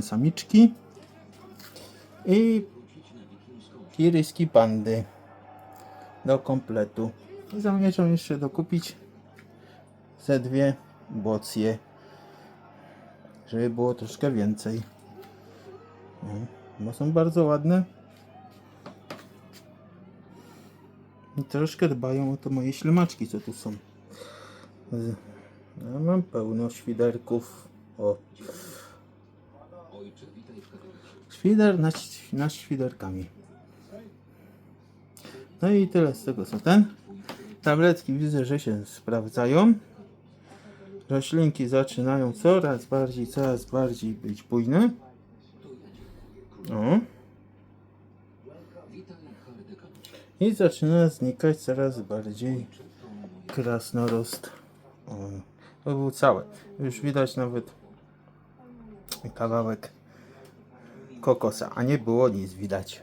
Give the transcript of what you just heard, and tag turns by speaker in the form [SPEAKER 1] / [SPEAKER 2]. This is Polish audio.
[SPEAKER 1] samiczki i iryski pandy do kompletu. I zamierzam jeszcze dokupić ze dwie bocje, żeby było troszkę więcej. No, bo są bardzo ładne. I troszkę dbają o to moje ślimaczki, co tu są. Ja mam pełno świderków. O. Świder nad, nad świderkami. No i tyle z tego co ten. Tabletki widzę, że się sprawdzają. Roślinki zaczynają coraz bardziej, coraz bardziej być bujne. O. I zaczyna znikać coraz bardziej krasnorost. O, to był cały. Już widać nawet kawałek kokosa, a nie było nic widać.